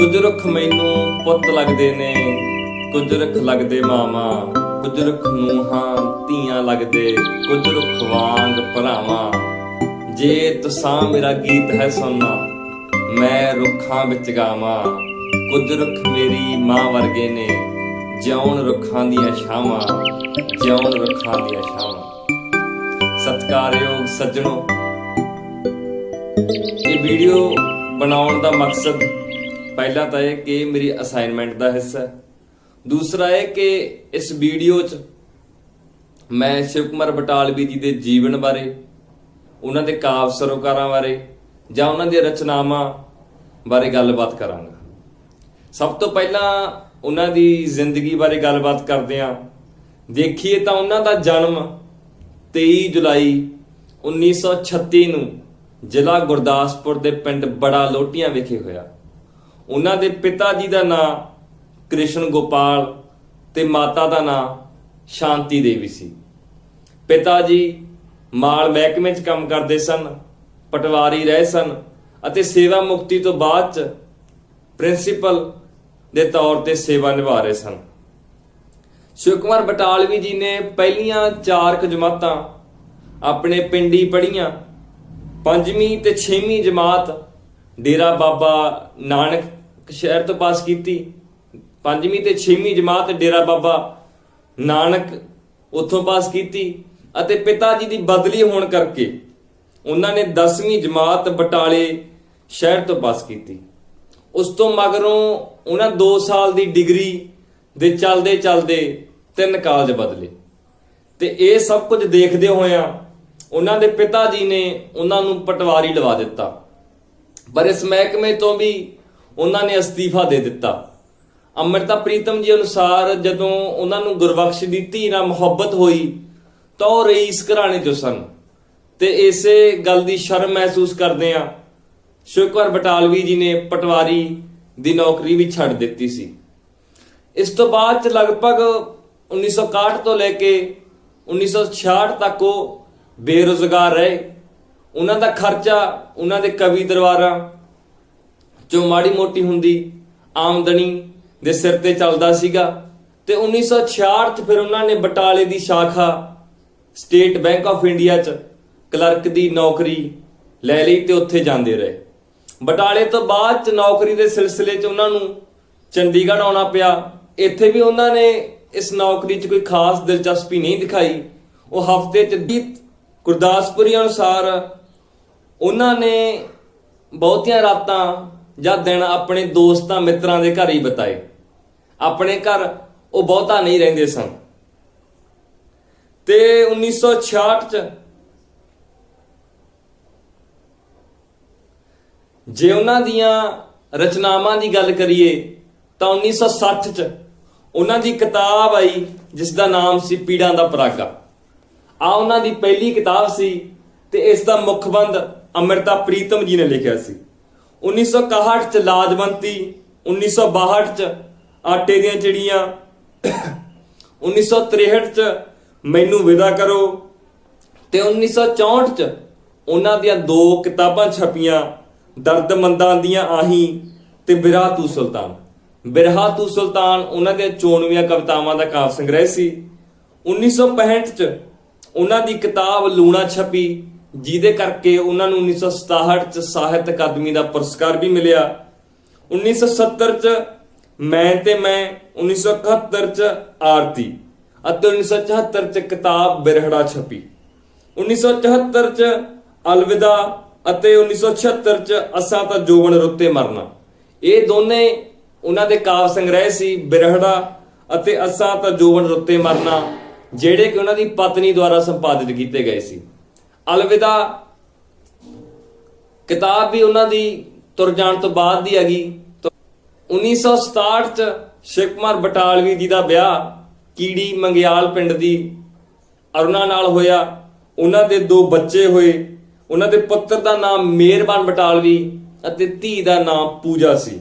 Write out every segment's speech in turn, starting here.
ਕੁਝ ਰੁੱਖ ਮੈਨੂੰ ਪੁੱਤ ਲੱਗਦੇ ਨੇ, ਕੁਝ ਰੁੱਖ ਲੱਗਦੇ ਮਾਮਾ ਕੁਝ ਰੁੱਖ ਨੂੰਹਾਂ, ਧੀਆਂ ਲੱਗਦੇ, ਕੁਝ ਰੁੱਖ ਵਾਂਗ ਭਰਾਵਾਂ। ਜੇ ਤੁਸਾਂ ਮੇਰਾ ਗੀਤ ਹੈ ਸੁਣਨਾ, ਮੈਂ ਰੁੱਖਾਂ ਵਿੱਚ ਗਾਵਾਂ। ਕੁਝ ਰੁੱਖ ਮੇਰੀ ਮਾਂ ਵਰਗੇ ਨੇ, ਜਿਉਣ ਰੁੱਖਾਂ ਦੀਆਂ ਛਾਵਾਂ, ਜਿਉਣ ਰੁੱਖਾਂ ਦੀਆਂ ਛਾਵਾਂ। ਸਤਿਕਾਰਯੋਗ ਸੱਜਣੋ, ਇਹ ਵੀਡੀਓ ਬਣਾਉਣ ਦਾ ਮਕਸਦ ਪਹਿਲਾ ਤਾਂ ਇਹ ਕਿ ਮੇਰੀ ਅਸਾਈਨਮੈਂਟ ਦਾ ਹਿੱਸਾ ਹੈ। ਦੂਸਰਾ ਇਹ ਕਿ ਇਸ ਵੀਡੀਓ 'ਚ ਮੈਂ ਸ਼ਿਵ ਕੁਮਾਰ ਬਟਾਲਵੀ ਜੀ ਦੇ ਜੀਵਨ ਬਾਰੇ, ਉਹਨਾਂ ਦੇ ਕਾਵ ਸਰੋਕਾਰਾਂ ਬਾਰੇ ਜਾਂ ਉਹਨਾਂ ਦੀਆਂ ਰਚਨਾਵਾਂ ਬਾਰੇ ਗੱਲਬਾਤ ਕਰਾਂਗਾ। ਸਭ ਤੋਂ ਪਹਿਲਾਂ ਉਹਨਾਂ ਦੀ ਜ਼ਿੰਦਗੀ ਬਾਰੇ ਗੱਲਬਾਤ ਕਰਦੇ ਹਾਂ। ਦੇਖੀਏ ਤਾਂ ਉਹਨਾਂ ਦਾ ਜਨਮ 23 ਜੁਲਾਈ 1936 ਨੂੰ ਜ਼ਿਲ੍ਹਾ ਗੁਰਦਾਸਪੁਰ ਦੇ ਪਿੰਡ ਬੜਾ ਲੋਟੀਆਂ ਵਿਖੇ ਹੋਇਆ। ਉਹਨਾਂ ਦੇ ਪਿਤਾ ਜੀ ਦਾ ਨਾਂ ਕ੍ਰਿਸ਼ਨ ਗੋਪਾਲ ਤੇ ਮਾਤਾ ਦਾ ਨਾਂ ਸ਼ਾਂਤੀ ਦੇਵੀ ਸੀ। ਪਿਤਾ ਜੀ ਮਾਲ ਮਹਿਕਮੇ 'ਚ ਕੰਮ ਕਰਦੇ ਸਨ, ਪਟਵਾਰੀ ਰਹੇ ਸਨ ਅਤੇ ਸੇਵਾ ਮੁਕਤੀ ਤੋਂ ਬਾਅਦ 'ਚ ਪ੍ਰਿੰਸੀਪਲ ਦੇ ਤੌਰ ਤੇ ਸੇਵਾ ਨਿਭਾ ਰਹੇ ਸਨ। ਸ਼ਿਵ ਕੁਮਾਰ ਬਟਾਲਵੀ ਜੀ ਨੇ ਪਹਿਲੀਆਂ ਚਾਰ ਕੁ ਜਮਾਤਾਂ ਆਪਣੇ ਪਿੰਡੀ ਪੜ੍ਹੀਆਂ। ਪੰਜਵੀਂ ਤੇ ਛੇਵੀਂ ਜਮਾਤ ਡੇਰਾ ਬਾਬਾ ਨਾਨਕ ਸ਼ਹਿਰ ਤੋਂ ਪਾਸ ਕੀਤੀ, ਪੰਜਵੀਂ ਤੇ ਛੇਵੀਂ ਜਮਾਤ ਡੇਰਾ ਬਾਬਾ ਨਾਨਕ ਉੱਥੋਂ ਪਾਸ ਕੀਤੀ ਅਤੇ ਪਿਤਾ ਜੀ ਦੀ ਬਦਲੀ ਹੋਣ ਕਰਕੇ ਉਹਨਾਂ ਨੇ 10ਵੀਂ ਜਮਾਤ ਬਟਾਲੇ ਸ਼ਹਿਰ ਤੋਂ ਪਾਸ ਕੀਤੀ। ਉਸ ਤੋਂ ਮਗਰੋਂ ਉਹਨਾਂ 2 ਸਾਲ ਦੀ ਡਿਗਰੀ ਦੇ ਚੱਲਦੇ ਚੱਲਦੇ ਤਿੰਨ ਕਾਲਜ ਬਦਲੇ। ਤੇ ਇਹ ਸਭ ਕੁਝ ਦੇਖਦੇ ਹੋਇਆਂ ਉਹਨਾਂ ਦੇ ਪਿਤਾ ਜੀ ਨੇ ਉਹਨਾਂ ਨੂੰ ਪਟਵਾਰੀ ਲਵਾ ਦਿੱਤਾ। ਪਰ ਇਸ ਮਹਿਕਮੇ ਤੋਂ ਵੀ ਉਹਨਾਂ ਨੇ ਅਸਤੀਫਾ ਦੇ ਦਿੱਤਾ। ਅੰਮ੍ਰਿਤਾ ਪ੍ਰੀਤਮ ਜੀ ਅਨੁਸਾਰ ਜਦੋਂ ਉਹਨਾਂ ਨੂੰ ਗੁਰਬਖਸ਼ ਦੀ ਧੀ ਨਾਲ ਮੁਹੱਬਤ ਹੋਈ, ਤਾਂ ਉਹ ਰਈਸ ਘਰਾਣੇ ਚੋਂ ਸਨ। ਤੇ ਇਸੇ ਗੱਲ ਦੀ ਸ਼ਰਮ ਮਹਿਸੂਸ ਕਰਦੇ ਆ। ਸ਼ੁਕਰ ਬਟਾਲਵੀ ਜੀ ਨੇ ਪਟਵਾਰੀ ਦੀ ਨੌਕਰੀ ਵੀ ਛੱਡ ਦਿੱਤੀ ਸੀ। ਇਸ ਤੋਂ ਬਾਅਦ ਚ ਲਗਭਗ 1961 ਤੋਂ ਲੈ ਕੇ 1966 ਤੱਕ ਉਹ ਬੇਰੁਜ਼ਗਾਰ ਰਹੇ। ਉਹਨਾਂ ਦਾ ਖਰਚਾ, ਉਹਨਾਂ ਦੇ ਕਵੀ ਦਰਬਾਰਾਂ ਜੋ ਮਾੜੀ ਮੋਟੀ ਹੁੰਦੀ, ਆਮਦਨੀ ਦੇ ਸਿਰ ਤੇ ਚੱਲਦਾ ਸੀਗਾ, ਤੇ 1966 ਚ ਫਿਰ ਉਹਨਾਂ ਨੇ ਬਟਾਲੇ ਦੀ ਸ਼ਾਖਾ ਸਟੇਟ ਬੈਂਕ ਆਫ ਇੰਡੀਆ ਚ ਕਲਰਕ ਦੀ ਨੌਕਰੀ ਲੈ ਲਈ ਤੇ ਉੱਥੇ ਜਾਂਦੇ ਰਹੇ। ਬਟਾਲੇ ਤੋਂ ਬਾਅਦ ਚ ਨੌਕਰੀ ਦੇ ਸਿਲਸਿਲੇ ਚ ਉਹਨਾਂ ਨੂੰ ਚੰਡੀਗੜ੍ਹ ਆਉਣਾ ਪਿਆ। ਇੱਥੇ ਵੀ ਉਹਨਾਂ ਨੇ ਇਸ ਨੌਕਰੀ 'ਚ ਕੋਈ ਖਾਸ ਦਿਲਚਸਪੀ ਨਹੀਂ ਦਿਖਾਈ। ਉਹ ਹਫ਼ਤੇ 'ਚ ਦੀ ਗੁਰਦਾਸਪੁਰੀ ਅਨੁਸਾਰ ਉਹਨਾਂ ਨੇ ਬਹੁਤੀਆਂ ਰਾਤਾਂ ਜਾਂ ਦਿਨ ਆਪਣੇ ਦੋਸਤਾਂ, ਮਿੱਤਰਾਂ ਦੇ ਘਰ ਹੀ ਬਿਤਾਏ। ਆਪਣੇ ਘਰ ਉਹ ਬਹੁਤਾ ਨਹੀਂ ਰਹਿੰਦੇ ਸਨ। ਤੇ 1966 ਚ ਜੇ ਉਹਨਾਂ ਦੀਆਂ ਰਚਨਾਵਾਂ ਦੀ ਗੱਲ ਕਰੀਏ, ਤਾਂ 1960 ਚ ਉਹਨਾਂ ਦੀ ਕਿਤਾਬ ਆਈ, ਜਿਸ ਦਾ ਨਾਮ ਸੀ ਪੀੜਾਂ ਦਾ ਪਰਾਗਾ। ਆ ਉਹਨਾਂ ਦੀ ਪਹਿਲੀ ਕਿਤਾਬ ਸੀ ਤੇ ਇਸ ਦਾ ਮੁੱਖ ਮੁਖਬੰਦ ਅਮਰਤਾ ਪ੍ਰੀਤਮ ਜੀ ਨੇ ਲਿਖਿਆ ਸੀ। 1961 ਚ ਲਾਜਵੰਤੀ 1962 ਚ ਆਟੇ ਦੀਆਂ ਚਿੜੀਆਂ 1963 ਚ ਮੈਨੂੰ ਵਿਦਾ ਕਰੋ ਤੇ 1964 ਚ ਉਹਨਾਂ ਦੀਆਂ ਦੋ ਕਿਤਾਬਾਂ ਛਪੀਆਂ, ਦਰਦਮੰਦਾਂ ਦੀਆਂ ਆਹੀ ਤੇ ਬਿਰਹਾ ਤੂ ਸੁਲਤਾਨ। ਬਿਰਹਾ ਤੂ ਸੁਲਤਾਨ ਉਹਨਾਂ ਦੇ 94 ਕਵਿਤਾਵਾਂ ਦਾ ਕਾਵ ਸੰਗ੍ਰਹਿ ਸੀ। 1965 ਚ ਉਹਨਾਂ ਦੀ ਕਿਤਾਬ ਲੂਣਾ ਛਪੀ ਜਿਹਦੇ ਕਰਕੇ ਉਹਨਾਂ ਨੂੰ 1967 ਚ ਸਾਹਿਤ ਅਕਾਦਮੀ ਦਾ ਪੁਰਸਕਾਰ ਵੀ ਮਿਲਿਆ। 1970 ਚ ਮੈਂ ਤੇ ਮੈਂ 1971 ਚ ਆਰਤੀ ਅਤੇ 1974 ਚ ਕਿਤਾਬ ਬਿਰਹੜਾ ਛਪੀ। 1974 ਚ ਅਲਵਿਦਾ ਅਤੇ 1976 ਚ ਅਸਾਂ ਤਾਂ ਜੋਵਨ ਰੁੱਤੇ ਮਰਨਾ। ਇਹ ਦੋਨੇ ਉਹਨਾਂ ਦੇ ਕਾਵ ਸੰਗ੍ਰਹਿ ਸੀ, ਬਿਰਹੜਾ ਅਤੇ ਅਸਾਂ ਤਾਂ ਜੋਵਨ ਰੁੱਤੇ ਮਰਨਾ, ਜਿਹੜੇ ਕਿ ਉਹਨਾਂ ਦੀ ਪਤਨੀ ਦੁਆਰਾ ਸੰਪਾਦਿਤ ਕੀਤੇ ਗਏ ਸੀ। ਅਲਵਿਦਾ ਕਿਤਾਬ ਵੀ ਉਹਨਾਂ ਦੀ ਤੁਰ ਜਾਣ ਤੋਂ ਬਾਅਦ ਦੀ ਹੈਗੀ। 1967 ਚ ਸ਼ਿਵ ਕੁਮਾਰ ਬਟਾਲਵੀ ਜੀ ਦਾ ਵਿਆਹ ਕੀੜੀ ਮੰਗਿਆਲ ਪਿੰਡ ਦੀ ਅਰੁਣਾ ਨਾਲ ਹੋਇਆ। ਉਹਨਾਂ ਦੇ ਦੋ ਬੱਚੇ ਹੋਏ। ਉਹਨਾਂ ਦੇ ਪੁੱਤਰ ਦਾ ਨਾਮ ਮਿਹਰਬਾਨ ਬਟਾਲਵੀ ਅਤੇ ਧੀ ਦਾ ਨਾਮ ਪੂਜਾ ਸੀ।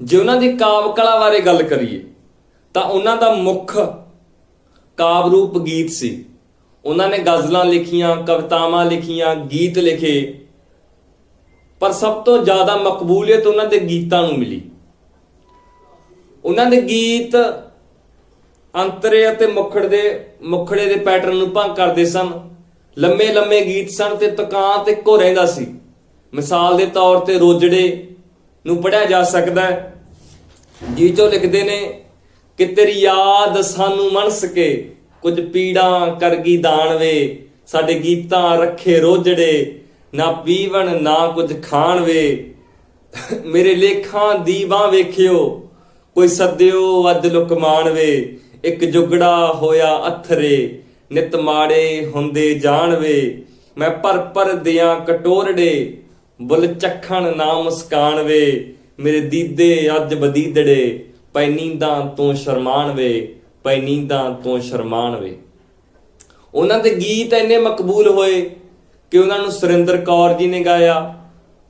ਜੇ ਉਹਨਾਂ ਦੀ ਕਾਵ ਕਲਾ ਬਾਰੇ ਗੱਲ ਕਰੀਏ, ਤਾਂ ਉਹਨਾਂ ਦਾ ਮੁੱਖ ਕਾਵ ਰੂਪ ਗੀਤ ਸੀ। ਉਹਨਾਂ ਨੇ ਗਜ਼ਲਾਂ ਲਿਖੀਆਂ, ਕਵਿਤਾਵਾਂ ਲਿਖੀਆਂ, ਗੀਤ ਲਿਖੇ। ਪਰ ਸਭ ਤੋਂ ਜ਼ਿਆਦਾ ਮਕਬੂਲੀਅਤ ਉਹਨਾਂ ਦੇ ਗੀਤਾਂ ਨੂੰ ਮਿਲੀ। ਉਹਨਾਂ ਦੇ ਗੀਤ ਅੰਤਰੇ ਅਤੇ ਮੁਖੜ ਦੇ, ਮੁਖੜੇ ਦੇ ਪੈਟਰਨ ਨੂੰ ਭੰਗ ਕਰਦੇ ਸਨ। ਲੰਮੇ ਲੰਮੇ ਗੀਤ ਸਨ ਤੇ ਤਕਾਂ ਤੇ ਇੱਕੋ ਰਹਿੰਦਾ ਸੀ। ਮਿਸਾਲ ਦੇ ਤੌਰ ਤੇ ਰੋਜੜੇ ਨੂੰ ਪੜਿਆ ਜਾ ਸਕਦਾ ਹੈ। ਜੀ ਚੋ ਲਿਖਦੇ ਨੇ ਕਿ ਤੇਰੀ ਯਾਦ ਸਾਨੂੰ ਮਨ ਸਕੇ, ਕੁਝ ਪੀੜਾਂ ਕਰ ਗਈ ਦਾਣ ਵੇ, ਸਾਡੇ ਗੀਤਾਂ ਰੱਖੇ ਰੋਜੜੇ, ਨਾ ਪੀਵਣ, ਨਾ ਕੁਝ ਖਾਣ ਵੇ। ਮੇਰੇ ਲੇਖਾਂ ਦੀ ਬਾਹ ਵੇਖਿਓ, ਕੋਈ ਸੱਦਿਓ ਅੱਜ ਲੁਕਮਾਨ ਵੇ, ਇੱਕ ਜੁਗੜਾ ਹੋਇਆ ਅਥਰੇ, ਨਿਤ ਮਾੜੇ ਹੁੰਦੇ ਜਾਣ ਵੇ। ਮੈਂ ਪਰ ਪਰ ਦਿਆਂ ਕਟੋਰੜੇ, ਬੁੱਲ ਚੱਖਣ ਨਾ ਮੁਸਕਾਨ ਵੇ, ਮੇਰੇ ਦੀਦੇ ਅੱਜ ਬਦੀਦੜੇ ਪੈ ਤੋਂ ਸ਼ਰਮਾਨ ਵੇ, ਪੈ ਤੋਂ ਸ਼ਰਮਾਨ ਵੇ। ਉਹਨਾਂ ਦੇ ਗੀਤ ਇੰਨੇ ਮਕਬੂਲ ਹੋਏ ਕਿ ਉਹਨਾਂ ਨੂੰ ਸੁਰਿੰਦਰ ਕੌਰ ਜੀ ਨੇ ਗਾਇਆ,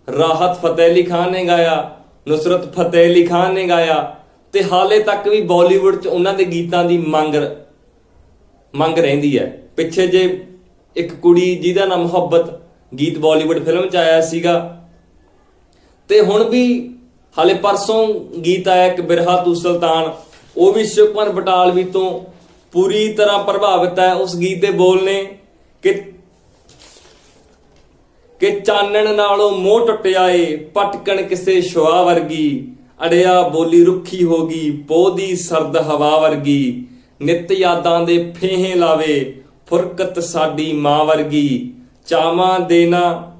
ਰਾਹਤ ਫਤਿਹ ਅਲੀ ਖਾਨ ਨੇ ਗਾਇਆ, ਨੁਸਰਤ ਫਤਿਹ ਅਲੀ ਖਾਨ ਨੇ ਗਾਇਆ ਤੇ ਹਾਲੇ ਤੱਕ ਵੀ ਬਾਲੀਵੁੱਡ 'ਚ ਉਹਨਾਂ ਦੇ ਗੀਤਾਂ ਦੀ ਮੰਗ ਮੰਗ ਰਹਿੰਦੀ ਹੈ। ਪਿੱਛੇ ਜੇ ਇੱਕ ਕੁੜੀ ਜਿਹਦਾ ਨਾਮ ਮੁਹੱਬਤ ਗੀਤ ਬਾਲੀਵੁੱਡ ਫਿਲਮ 'ਚ ਆਇਆ ਸੀਗਾ, ਤੇ ਹੁਣ ਵੀ ਹਾਲੇ ਪਰਸੋਂ ਗੀਤ ਆਇਆ ਇੱਕ ਬਿਰਹਾ ਤੂ ਸੁਲਤਾਨ, ਉਹ ਵੀ ਸ਼ਿਵ ਬਟਾਲਵੀ ਤੋਂ ਪੂਰੀ ਤਰ੍ਹਾਂ ਪ੍ਰਭਾਵਿਤ ਹੈ। ਉਸ ਗੀਤ ਦੇ ਬੋਲ ਨੇ ਕਿ ਕਿ ਚਾਨਣ ਨਾਲੋਂ ਮੋਹ ਟੁੱਟਿਆ ਏ, ਪਟਕਣ ਕਿਸੇ ਸ਼ਵਾ ਵਰਗੀ, ਅੜਿਆ ਬੋਲੀ ਰੁੱਖੀ ਹੋ ਗਈ ਪੋਦੀ ਸਰਦ ਹਵਾ ਵਰਗੀ, ਨਿਤ ਯਾਦਾਂ ਦੇ ਫੇਹੇ ਲਾਵੇ, ਫੁਰਕਤ ਸਾਡੀ ਮਾਂ ਵਰਗੀ, ਚਾਵਾਂ ਦੇਣਾ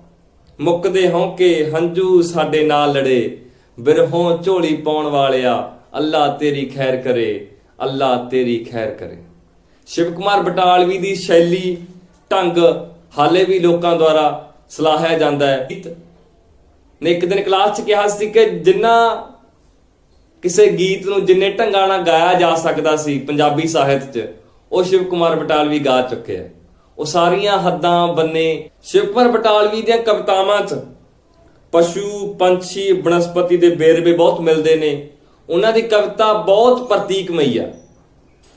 ਮੁੱਕਦੇ ਹੌਕੇ ਹੰਝੂ ਸਾਡੇ ਨਾਲ ਲੜੇ। ਬਿਰਹੋਂ ਝੋਲੀ ਪਾਉਣ ਵਾਲਿਆ, ਅੱਲਾ ਤੇਰੀ ਖੈਰ ਕਰੇ, ਅੱਲਾ ਤੇਰੀ ਖੈਰ ਕਰੇ। ਸ਼ਿਵ ਕੁਮਾਰ ਬਟਾਲਵੀ ਦੀ ਸ਼ੈਲੀ ਢੰਗ ਹਾਲੇ ਵੀ ਲੋਕਾਂ ਦੁਆਰਾ ਸਲਾਹਿਆ ਜਾਂਦਾ ਹੈ। ਨੇ ਇੱਕ ਦਿਨ ਕਲਾਸ 'ਚ ਕਿਹਾ ਸੀ ਕਿ ਜਿੰਨਾ ਕਿਸੇ ਗੀਤ ਨੂੰ ਜਿੰਨੇ ਢੰਗਾਂ ਨਾਲ ਗਾਇਆ ਜਾ ਸਕਦਾ ਸੀ ਪੰਜਾਬੀ ਸਾਹਿਤ 'ਚ, ਉਹ ਸ਼ਿਵ ਕੁਮਾਰ ਬਟਾਲਵੀ ਗਾ ਚੁੱਕੇ ਆ ਉਹ ਸਾਰੀਆਂ ਹੱਦਾਂ ਬੰਨੇ ਸ਼ਿਵ ਕੁਮਾਰ ਬਟਾਲਵੀ ਦੀਆਂ ਕਵਿਤਾਵਾਂ 'ਚ ਪਸ਼ੂ, ਪੰਛੀ, ਬਨਸਪਤੀ ਦੇ ਵੇਰਵੇ ਬਹੁਤ ਮਿਲਦੇ ਨੇ। ਉਹਨਾਂ ਦੀ ਕਵਿਤਾ ਬਹੁਤ ਪ੍ਰਤੀਕਮਈ ਆ।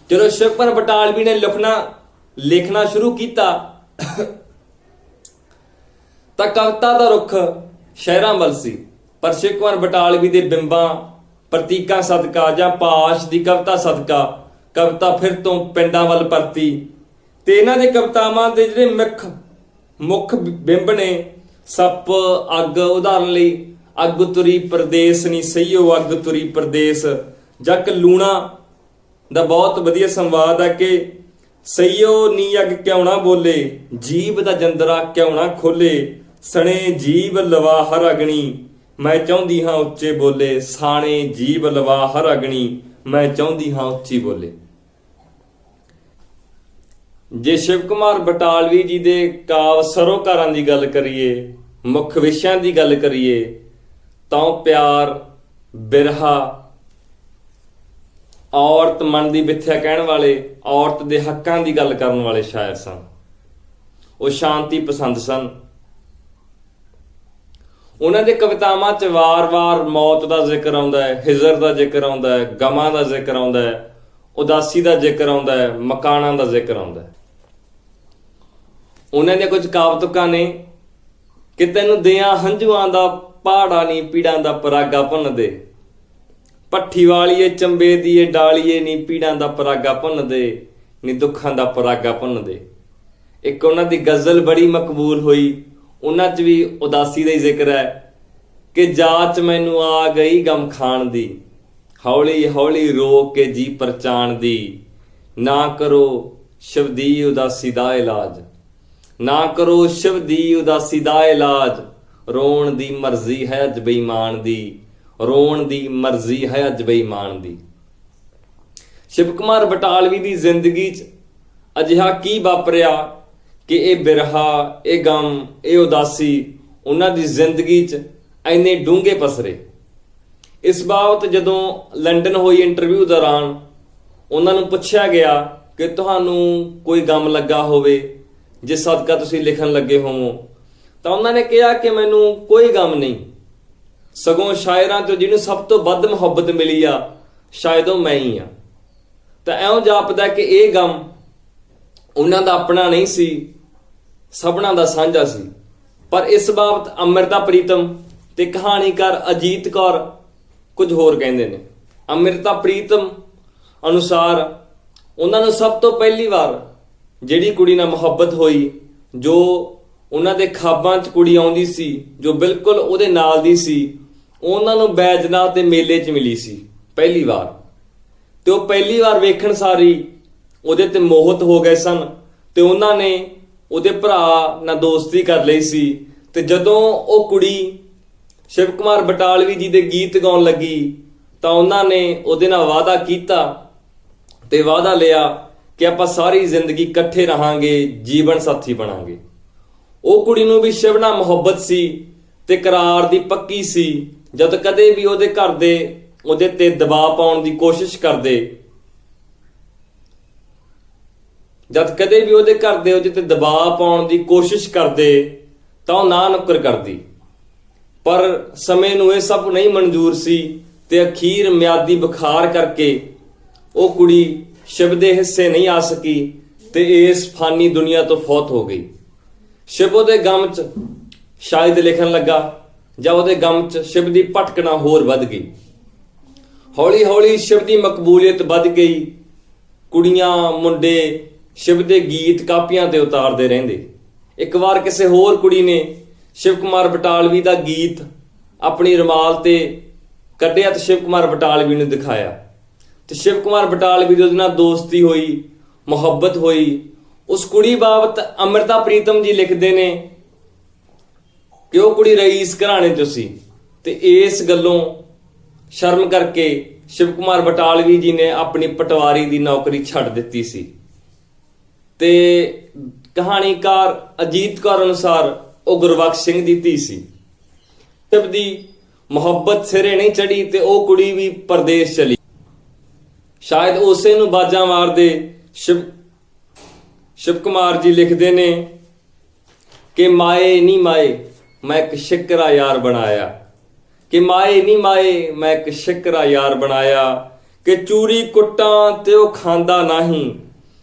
ਜਦੋਂ ਸ਼ਿਵ ਕੁਮਾਰ ਬਟਾਲਵੀ ਨੇ ਲਿਖਣਾ ਲਿਖਣਾ ਸ਼ੁਰੂ ਕੀਤਾ, ਤਾਂ ਕਵਿਤਾ ਦਾ ਰੁਖ ਸ਼ਹਿਰਾਂ ਵੱਲ ਸੀ। ਪਰ ਸ਼ਿਵ ਬਟਾਲਵੀ ਦੇ ਬਿੰਬਾਂ, ਪ੍ਰਤੀਕਾਂ ਸਦਕਾ ਜਾਂ ਪਾਸ਼ ਦੀ ਕਵਿਤਾ ਸਦਕਾ, ਕਵਿਤਾ ਫਿਰ ਤੋਂ ਪਿੰਡਾਂ ਵੱਲ ਪਰਤੀ। ਤੇ ਇਹਨਾਂ ਦੇ ਕਵਿਤਾਵਾਂ ਦੇ ਜਿਹੜੇ ਮੁੱਖ ਮੁੱਖ ਬਿੰਬ ਨੇ ਸੱਪ ਅੱਗ ਉਦਾਹਰਨ ਲਈ। ਅੱਗ ਤੁਰੀ ਪਰਦੇਸ ਨਹੀਂ ਸਈਓ ਅੱਗ ਤੁਰੀ ਪ੍ਰਦੇਸ। ਜੱਕ ਲੂਣਾ ਦਾ ਬਹੁਤ ਵਧੀਆ ਸੰਵਾਦ ਹੈ ਕਿ ਸਈਓ ਨੀ ਅੱਗ ਕਿਉਂ ਨਾ ਬੋਲੇ, ਜੀਵ ਦਾ ਜੰਦਰਾ ਕਿਉਂ ਨਾ ਖੋਲੇ। ਸਣੇ ਜੀਵ ਲਵਾ ਹਰ ਅਗਣੀ, ਮੈਂ ਚਾਹੁੰਦੀ ਹਾਂ ਉੱਚੇ ਬੋਲੇ। ਸਾਣੇ ਜੀਵ ਲਵਾ ਹਰ ਅਗਣੀ, ਮੈਂ ਚਾਹੁੰਦੀ ਹਾਂ ਉੱਚੀ ਬੋਲੇ। ਜੇ ਸ਼ਿਵ ਕੁਮਾਰ ਬਟਾਲਵੀ ਜੀ ਦੇ ਕਾਵ ਸਰੋਕਾਰਾਂ ਦੀ ਗੱਲ ਕਰੀਏ, ਮੁੱਖ ਵਿਸ਼ਿਆਂ ਦੀ ਗੱਲ ਕਰੀਏ, ਤਾਂ ਪਿਆਰ, ਬਿਰਹਾ, ਔਰਤ ਮਨ ਦੀ ਮਿੱਥਿਆ ਕਹਿਣ ਵਾਲੇ, ਔਰਤ ਦੇ ਹੱਕਾਂ ਦੀ ਗੱਲ ਕਰਨ ਵਾਲੇ ਸ਼ਾਇਰ ਸਨ। ਉਹ ਸ਼ਾਂਤੀ ਪਸੰਦ ਸਨ। ਉਹਨਾਂ ਦੇ ਕਵਿਤਾਵਾਂ 'ਚ ਵਾਰ-ਵਾਰ ਮੌਤ ਦਾ ਜ਼ਿਕਰ ਆਉਂਦਾ ਹੈ, ਹਿਜਰ ਦਾ ਜ਼ਿਕਰ ਆਉਂਦਾ ਹੈ, ਗਮਾਂ ਦਾ ਜ਼ਿਕਰ ਆਉਂਦਾ ਹੈ। ਉਦਾਸੀ ਦਾ ਜ਼ਿਕਰ ਆਉਂਦਾ ਹੈ, ਮਕਾਨਾਂ ਦਾ ਜ਼ਿਕਰ ਆਉਂਦਾ ਹੈ। ਉਹਨਾਂ ਦੀਆਂ ਕੁਝ ਕਾਵਤਕਾਂ ਨੇ ਕਿ ਤੈਨੂੰ ਦਿਆਂ ਹੰਝੂਆਂ ਦਾ ਪਹਾੜਾ ਨਹੀਂ ਪੀੜਾਂ ਦਾ ਪਰਾਗਾ ਭੁੰਨ ਦੇ ਪੱਠੀ ਵਾਲੀਏ ਚੰਬੇ ਦੀਏ ਡਾਲੀਏ ਨੀ, ਪੀੜਾਂ ਦਾ ਪਰਾਗਾ ਭੁੰਨ ਦੇ ਨੀ ਦੁੱਖਾਂ ਦਾ ਪਰਾਗਾ ਭੁੰਨ ਦੇ ਇੱਕ ਉਹਨਾਂ ਦੀ ਗਜ਼ਲ ਬੜੀ ਮਕਬੂਲ ਹੋਈ। ਉਹਨਾਂ 'ਚ ਵੀ ਉਦਾਸੀ ਦਾ ਹੀ ਜ਼ਿਕਰ ਹੈ ਕਿ ਜਾਚ ਮੈਨੂੰ ਆ ਗਈ ਗਮ ਖਾਣ ਦੀ। ਹੌਲੀ ਹੌਲੀ ਰੋਕ ਕੇ ਜੀ ਪਰਚਾਣ ਦੀ। ਨਾ ਕਰੋ ਸ਼ਬਦੀ ਉਦਾਸੀ ਦਾ ਇਲਾਜ। ਨਾ ਕਰੋ ਸ਼ਬਦੀ ਉਦਾਸੀ ਦਾ ਇਲਾਜ। ਰੋਣ ਦੀ ਮਰਜ਼ੀ ਹੈ ਅਜ ਬੇਈਮਾਨ ਦੀ। ਰੋਣ ਦੀ ਮਰਜ਼ੀ ਹੈ ਅਜ ਬੇਈਮਾਨ ਦੀ। ਸ਼ਿਵ ਕੁਮਾਰ ਬਟਾਲਵੀ ਦੀ ਜ਼ਿੰਦਗੀ 'ਚ ਅਜਿਹਾ ਕੀ ਵਾਪਰਿਆ ਕਿ ਇਹ ਬਿਰਹਾ, ਇਹ ਗਮ, ਇਹ ਉਦਾਸੀ, ਉਹਨਾਂ ਦੀ ਜ਼ਿੰਦਗੀ 'ਚ ਐਨੇ ਡੂੰਘੇ ਪਸਰੇ। ਇਸ ਬਾਬਤ ਜਦੋਂ ਲੰਡਨ ਹੋਈ ਇੰਟਰਵਿਊ ਦੌਰਾਨ, ਉਹਨਾਂ ਨੂੰ ਪੁੱਛਿਆ ਗਿਆ ਕਿ ਤੁਹਾਨੂੰ ਕੋਈ ਗਮ ਲੱਗਾ ਹੋਵੇ, ਜਿਸ ਸਦਕਾ ਤੁਸੀਂ ਲਿਖਣ ਲੱਗੇ ਹੋਵੋ। ਤਾਂ ਉਹਨਾਂ ਨੇ ਕਿਹਾ ਕਿ ਮੈਨੂੰ ਕੋਈ ਗਮ ਨਹੀਂ। ਸਗੋਂ ਸ਼ਾਇਰਾਂ ਤੋਂ ਜਿਹਨੂੰ ਸਭ ਤੋਂ ਵੱਧ ਮੁਹੱਬਤ ਮਿਲੀ ਆ, ਸ਼ਾਇਦ ਉਹ ਮੈਂ ਹੀ ਆ। ਤਾਂ ਐਉਂ ਜਾਪਦਾ ਕਿ ਇਹ ਗਮ ਉਹਨਾਂ ਦਾ ਆਪਣਾ ਨਹੀਂ ਸੀ, ਸਭਨਾ ਦਾ ਸਾਂਝਾ ਸੀ। ਪਰ ਇਸ ਬਾਬਤ ਅੰਮ੍ਰਿਤਾ ਪ੍ਰੀਤਮ ਤੇ ਕਹਾਣੀਕਾਰ ਅਜੀਤ ਕੌਰ ਕੁਝ ਹੋਰ ਕਹਿੰਦੇ ਨੇ। ਅੰਮ੍ਰਿਤਾ ਪ੍ਰੀਤਮ ਅਨੁਸਾਰ ਉਹਨਾਂ ਨੂੰ ਸਭ ਤੋਂ ਪਹਿਲੀ ਵਾਰ ਜਿਹੜੀ ਕੁੜੀ ਨਾਲ ਮੁਹੱਬਤ ਹੋਈ, ਜੋ ਉਹਨਾਂ ਦੇ ਖਾਬਾਂ 'ਚ ਕੁੜੀ ਆਉਂਦੀ ਸੀ, ਜੋ ਬਿਲਕੁਲ ਉਹਦੇ ਨਾਲ ਦੀ ਸੀ, ਉਹਨਾਂ ਨੂੰ ਬੈਜਨਾਥ ਦੇ ਮੇਲੇ 'ਚ ਮਿਲੀ ਸੀ, ਪਹਿਲੀ ਵਾਰ। ਤੇ ਉਹ ਪਹਿਲੀ ਵਾਰ ਵੇਖਣ ਸਾਰੀ ਉਹਦੇ ਤੇ ਮੋਹਿਤ ਹੋ ਗਏ ਸਨ ਤੇ ਉਹਨਾਂ ਨੇ ਉਹਦੇ ਭਰਾ ਨਾਲ ਦੋਸਤੀ ਕਰ ਲਈ ਸੀ ਤੇ ਜਦੋਂ ਉਹ ਕੁੜੀ ਸ਼ਿਵ ਕੁਮਾਰ ਬਟਾਲਵੀ ਜੀ ਦੇ ਗੀਤ ਗਾਉਣ ਲੱਗੀ, ਤਾਂ ਉਹਨਾਂ ਨੇ ਉਹਦੇ ਨਾਲ ਵਾਅਦਾ ਕੀਤਾ ਤੇ ਵਾਅਦਾ ਲਿਆ ਕਿ ਆਪਾਂ ਸਾਰੀ ਜ਼ਿੰਦਗੀ ਇਕੱਠੇ ਰਹਾਂਗੇ, ਜੀਵਨ ਸਾਥੀ ਬਣਾਂਗੇ। ਉਹ ਕੁੜੀ ਨੂੰ ਵੀ ਸ਼ਿਵ ਨਾਲ ਮੁਹੱਬਤ ਸੀ ਤੇ ਕਰਾਰ ਦੀ ਪੱਕੀ ਸੀ। ਜਦ ਕਦੇ ਵੀ ਉਹਦੇ ਘਰ ਦੇ ਉਹਦੇ ਤੇ ਦਬਾਅ ਪਾਉਣ ਦੀ ਕੋਸ਼ਿਸ਼ ਕਰਦੇ, ਜਦ ਕਦੇ ਵੀ ਉਹਦੇ ਘਰ ਦੇ ਉਹਦੇ ਤੇ ਦਬਾਅ ਪਾਉਣ ਦੀ ਕੋਸ਼ਿਸ਼ ਕਰਦੇ, ਤਾਂ ਉਹ ਨਾ ਨੁੱਕਰ ਕਰਦੀ। ਪਰ ਸਮੇਂ ਨੂੰ ਇਹ ਸਭ ਨਹੀਂ ਮਨਜ਼ੂਰ ਸੀ ਤੇ ਅਖੀਰ ਮਿਆਦੀ ਬੁਖਾਰ ਕਰਕੇ ਉਹ ਕੁੜੀ ਸ਼ਿਵ ਦੇ ਹਿੱਸੇ ਨਹੀਂ ਆ ਸਕੀ ਤੇ ਇਸ ਫਾਨੀ ਦੁਨੀਆ ਤੋਂ ਫੌਤ ਹੋ ਗਈ। ਸ਼ਿਵ ਉਹਦੇ ਗਮ 'ਚ ਸ਼ਾਇਦ ਲਿਖਣ ਲੱਗਾ ਜਾਂ ਉਹਦੇ ਗਮ 'ਚ ਸ਼ਿਵ ਦੀ ਭਟਕਣਾ ਹੋਰ ਵੱਧ ਗਈ। ਹੌਲੀ ਹੌਲੀ ਸ਼ਿਵ ਦੀ ਮਕਬੂਲੀਅਤ ਵੱਧ ਗਈ। ਕੁੜੀਆਂ, ਮੁੰਡੇ ਸ਼ਿਵ ਦੇ ਗੀਤ ਕਾਪੀਆਂ ਤੇ ਉਤਾਰਦੇ ਰਹਿੰਦੇ। ਇੱਕ ਵਾਰ ਕਿਸੇ ਹੋਰ ਕੁੜੀ ਨੇ ਸ਼ਿਵ ਕੁਮਾਰ ਬਟਾਲਵੀ ਦਾ ਗੀਤ ਆਪਣੀ ਰਮਾਲ ਤੇ ਕੱਢਿਆ ਤੇ ਸ਼ਿਵ ਕੁਮਾਰ ਬਟਾਲਵੀ ਨੂੰ ਦਿਖਾਇਆ। ਤੇ ਸ਼ਿਵ ਕੁਮਾਰ ਬਟਾਲਵੀ ਦੀ ਉਹਦੇ ਨਾਲ ਦੋਸਤੀ ਹੋਈ, ਮੁਹੱਬਤ ਹੋਈ। ਉਸ ਕੁੜੀ ਬਾਬਤ ਅਮਰਤਾ ਪ੍ਰੀਤਮ ਜੀ ਲਿਖਦੇ ਨੇ ਕਿ ਉਹ ਕੁੜੀ ਰਈਸ ਘਰਾਣੇ 'ਚ ਸੀ। ਤੇ ਇਸ ਗੱਲੋਂ ਸ਼ਰਮ ਕਰਕੇ ਸ਼ਿਵ ਕੁਮਾਰ ਬਟਾਲਵੀ ਜੀ ਨੇ ਆਪਣੀ ਪਟਵਾਰੀ ਦੀ ਨੌਕਰੀ ਛੱਡ ਦਿੱਤੀ ਸੀ। ਤੇ ਕਹਾਣੀਕਾਰ ਅਜੀਤ ਕੌਰ ਅਨੁਸਾਰ ਉਹ ਗੁਰਬਖਸ਼ ਸਿੰਘ ਦੀ ਧੀ ਸੀ। ਸ਼ਿਵ ਦੀ ਮੁਹੱਬਤ ਸਿਰੇ ਨਹੀਂ ਚੜੀ ਤੇ ਉਹ ਕੁੜੀ ਵੀ ਪਰਦੇਸ ਚਲੀ। ਸ਼ਾਇਦ ਉਸੇ ਨੂੰ ਬਾਜਾਂ ਮਾਰਦੇ ਸ਼ਿਵ ਸ਼ਿਵ ਕੁਮਾਰ ਜੀ ਲਿਖਦੇ ਨੇ ਕਿ ਮਾਏ ਨਹੀਂ ਮਾਏ, ਮੈਂ ਇੱਕ ਸ਼ਿਕਰਾ ਯਾਰ ਬਣਾਇਆ। ਕਿ ਮਾਏ ਨਹੀਂ ਮਾਏ, ਮੈਂ ਇੱਕ ਸ਼ਿਕਰਾ ਯਾਰ ਬਣਾਇਆ। ਕਿ ਚੂਰੀ ਕੁੱਟਾਂ ਤੇ ਉਹ ਖਾਂਦਾ ਨਹੀਂ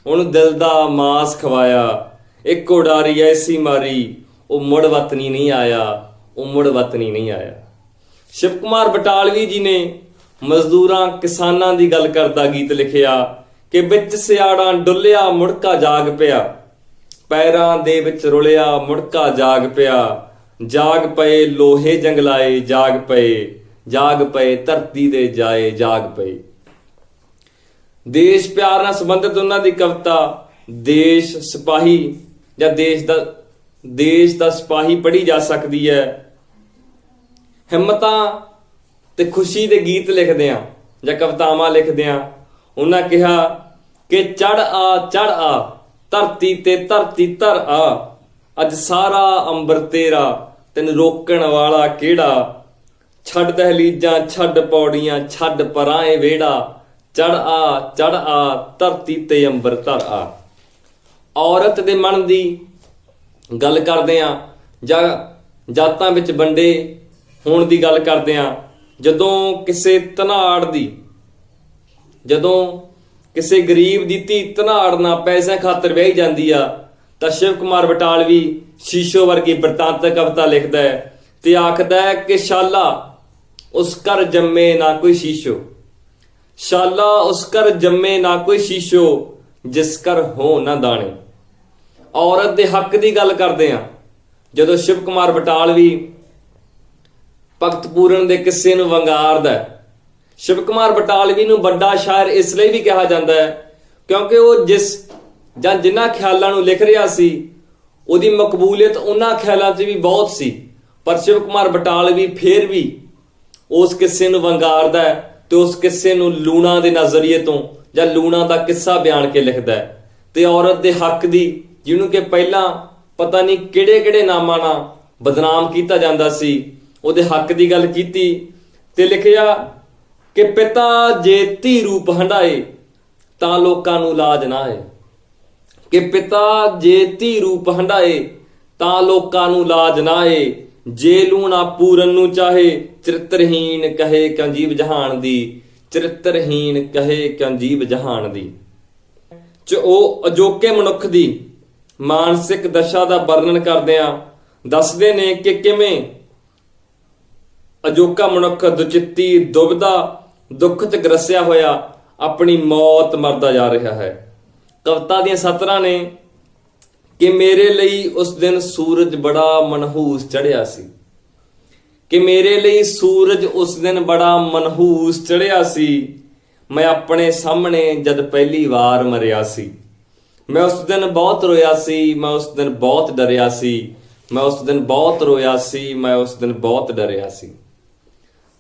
ਉਹਨੂੰ ਦਿਲ ਦਾ ਮਾਸ ਖਵਾਇਆ। ਇੱਕ ਉਡਾਰੀ ਐਸੀ ਮਾਰੀ ਉਹ ਮੁੜ ਵਤਨੀ ਨਹੀਂ ਆਇਆ, ਉਹ ਮੁੜ ਵਤਨੀ ਨਹੀਂ ਆਇਆ। ਸ਼ਿਵ ਕੁਮਾਰ ਬਟਾਲਵੀ ਜੀ ਨੇ ਮਜ਼ਦੂਰਾਂ, ਕਿਸਾਨਾਂ ਦੀ ਗੱਲ ਕਰਦਾ ਗੀਤ ਲਿਖਿਆ ਕਿ ਵਿੱਚ ਸਿਆੜਾਂ ਡੁੱਲਿਆ, ਮੁੜਕਾ ਜਾਗ ਪਿਆ। ਪੈਰਾਂ ਦੇ ਵਿੱਚ ਰੁਲਿਆ, ਮੁੜਕਾ ਜਾਗ ਪਿਆ। ਜਾਗ ਪਏ, ਲੋਹੇ ਜੰਗਲਾਏ, ਜਾਗ ਪਏ। ਜਾਗ ਪਏ, ਧਰਤੀ ਦੇ ਜਾਏ, ਜਾਗ ਪਏ। ਦੇਸ਼ ਪਿਆਰ ਨਾਲ ਸੰਬੰਧਿਤ ਉਹਨਾਂ ਦੀ ਕਵਿਤਾ, ਦੇਸ਼ ਸਿਪਾਹੀ ਜਾਂ ਦੇਸ਼ ਦਾ ਦੇਸ਼ ਦਾ ਸਿਪਾਹੀ ਪੜ੍ਹੀ ਜਾ ਸਕਦੀ ਹੈ। ਹਿੰਮਤਾਂ ਤੇ ਖੁਸ਼ੀ ਦੇ ਗੀਤ ਲਿਖਦੇ ਆ ਜਾਂ ਕਵਿਤਾਵਾਂ ਲਿਖਦੇ ਆ ਉਹਨਾਂ ਕਿਹਾ ਕਿ ਚੜ ਆ ਚੜ ਆ, ਧਰਤੀ ਤੇ ਧਰਤੀ ਧਰ ਆ। ਅੱਜ ਸਾਰਾ ਅੰਬਰ ਤੇਰਾ, ਤੈਨੂੰ ਰੋਕਣ ਵਾਲਾ ਕਿਹੜਾ? ਛੱਡ ਦਹਲੀਜਾਂ, ਛੱਡ ਪੌੜੀਆਂ, ਛੱਡ ਪਰਾਏ ਵੇੜਾ ਚੜ ਆ ਚੜ ਆ, ਧਰਤੀ ਤੇ ਅੰਬਰ ਧਰ ਆ। ਔਰਤ ਦੇ ਮਨ ਦੀ ਗੱਲ ਕਰਦੇ ਆ ਜਾਂ ਜਾਤਾਂ ਵਿੱਚ ਵੰਡੇ ਹੋਣ ਦੀ ਗੱਲ ਕਰਦੇ ਆ ਜਦੋਂ ਕਿਸੇ ਧਨਾੜ ਦੀ, ਜਦੋਂ ਕਿਸੇ ਗਰੀਬ ਦੀ ਧੀ ਧਨਾੜ ਨਾਲ ਪੈਸਿਆਂ ਖਾਤਰ ਵਿਆਹੀ ਜਾਂਦੀ ਆ, ਤਾਂ ਸ਼ਿਵ ਕੁਮਾਰ ਬਟਾਲਵੀ ਸ਼ੀਸ਼ੋ ਵਰਗੀ ਬਰਤਾਂਤਕ ਕਵਿਤਾ ਲਿਖਦਾ ਹੈ ਤੇ ਆਖਦਾ ਹੈ ਕਿ ਸ਼ਾਲਾ ਉਸ ਘਰ ਜੰਮੇ ਨਾ ਕੋਈ ਸ਼ੀਸ਼ੋ। ਸ਼ਾਲਾ ਉਸ ਘਰ ਜੰਮੇ ਨਾ ਕੋਈ ਸ਼ੀਸ਼ੋ, ਜਿਸ ਕਰ ਹੋ ਨਾ ਦਾਣੇ। ਔਰਤ ਦੇ ਹੱਕ ਦੀ ਗੱਲ ਕਰਦੇ ਆ ਜਦੋਂ ਸ਼ਿਵ ਕੁਮਾਰ ਬਟਾਲਵੀ ਭਗਤ ਪੂਰਨ ਦੇ ਕਿੱਸੇ ਨੂੰ ਵੰਗਾਰਦਾ ਸ਼ਿਵ ਕੁਮਾਰ ਬਟਾਲਵੀ ਨੂੰ ਵੱਡਾ ਸ਼ਾਇਰ ਇਸ ਲਈ ਵੀ ਕਿਹਾ ਜਾਂਦਾ ਹੈ, ਕਿਉਂਕਿ ਉਹ ਜਿਸ ਜਾਂ ਜਿਨ੍ਹਾਂ ਖਿਆਲਾਂ ਨੂੰ ਲਿਖ ਰਿਹਾ ਸੀ, ਉਹਦੀ ਮਕਬੂਲੀਅਤ ਉਹਨਾਂ ਖਿਆਲਾਂ 'ਚ ਵੀ ਬਹੁਤ ਸੀ। ਪਰ ਸ਼ਿਵ ਕੁਮਾਰ ਬਟਾਲਵੀ ਫੇਰ ਵੀ ਉਸ ਕਿੱਸੇ ਨੂੰ ਵੰਗਾਰਦਾ ਹੈ ਤੇ ਉਸ ਕਿੱਸੇ ਨੂੰ ਲੂਣਾ ਦੇ ਨਜ਼ਰੀਏ ਤੋਂ ਜਾਂ ਲੂਣਾ ਦਾ ਕਿੱਸਾ ਬਿਆਨ ਕੇ ਲਿਖਦਾ ਹੈ। ਤੇ ਔਰਤ ਦੇ ਹੱਕ ਦੀ ਜਿਹਨੂੰ ਕਿ ਪਹਿਲਾਂ ਪਤਾ ਨਹੀਂ ਕਿਹੜੇ-ਕਿਹੜੇ ਨਾਮਾਂ ਨਾਲ ਬਦਨਾਮ ਕੀਤਾ ਜਾਂਦਾ ਸੀ, ਉਹਦੇ ਹੱਕ ਦੀ ਗੱਲ ਕੀਤੀ ਤੇ ਲਿਖਿਆ ਕਿ ਪਿਤਾ ਜੇ ਧੀ ਰੂਪ ਹੰਡਾਏ ਤਾਂ ਲੋਕਾਂ ਨੂੰ ਲਾਜ ਨਾ ਆਏ। ਕਿ ਪਿਤਾ ਜੇ ਧੀ ਰੂਪ ਹੰਡਾਏ ਤਾਂ ਲੋਕਾਂ ਨੂੰ ਲਾਜ ਨਾ ਏ ਜੇ ਲੂਣਾ ਪੂਰਨ ਨੂੰ ਚਾਹੇ ਚਰਿੱਤਰਹੀਣ ਕਹੇ ਕੰਜੀਬ ਜਹਾਨ ਦੀ, ਚਰਿੱਤਰਹੀਣ ਕਹੇ ਕੰਜੀਬ ਜਹਾਨ ਦੀ। ਚ ਉਹ ਅਜੋਕੇ ਮਨੁੱਖ ਦੀ ਮਾਨਸਿਕ ਦਸ਼ਾ ਦਾ ਵਰਣਨ ਕਰਦੇ ਆ ਦੱਸਦੇ ਨੇ ਕਿ ਕਿਵੇਂ ਅਜੋਕਾ ਮਨੁੱਖ ਦੁਚਿੱਤੀ ਦੁਬਦਾ ਦੁੱਖ ਚ ਗਰਸਿਆ ਹੋਇਆ ਆਪਣੀ ਮੌਤ ਮਰਦਾ ਜਾ ਰਿਹਾ ਹੈ। ਕਵਿਤਾ ਦੀਆਂ ਸਤਰਾਂ ਨੇ ਕਿ ਮੇਰੇ ਲਈ ਉਸ ਦਿਨ ਸੂਰਜ ਬੜਾ ਮਨਹੂਸ ਚੜਿਆ ਸੀ। ਕਿ ਮੇਰੇ ਲਈ ਸੂਰਜ ਉਸ ਦਿਨ ਬੜਾ ਮਨਹੂਸ ਚੜਿਆ ਸੀ। ਮੈਂ ਆਪਣੇ ਸਾਹਮਣੇ ਜਦ ਪਹਿਲੀ ਵਾਰ ਮਰਿਆ ਸੀ। ਮੈਂ ਉਸ ਦਿਨ ਬਹੁਤ ਰੋਇਆ ਸੀ, ਮੈਂ ਉਸ ਦਿਨ ਬਹੁਤ ਡਰਿਆ ਸੀ, ਮੈਂ ਉਸ ਦਿਨ ਬਹੁਤ ਰੋਇਆ ਸੀ, ਮੈਂ ਉਸ ਦਿਨ ਬਹੁਤ ਡਰਿਆ ਸੀ।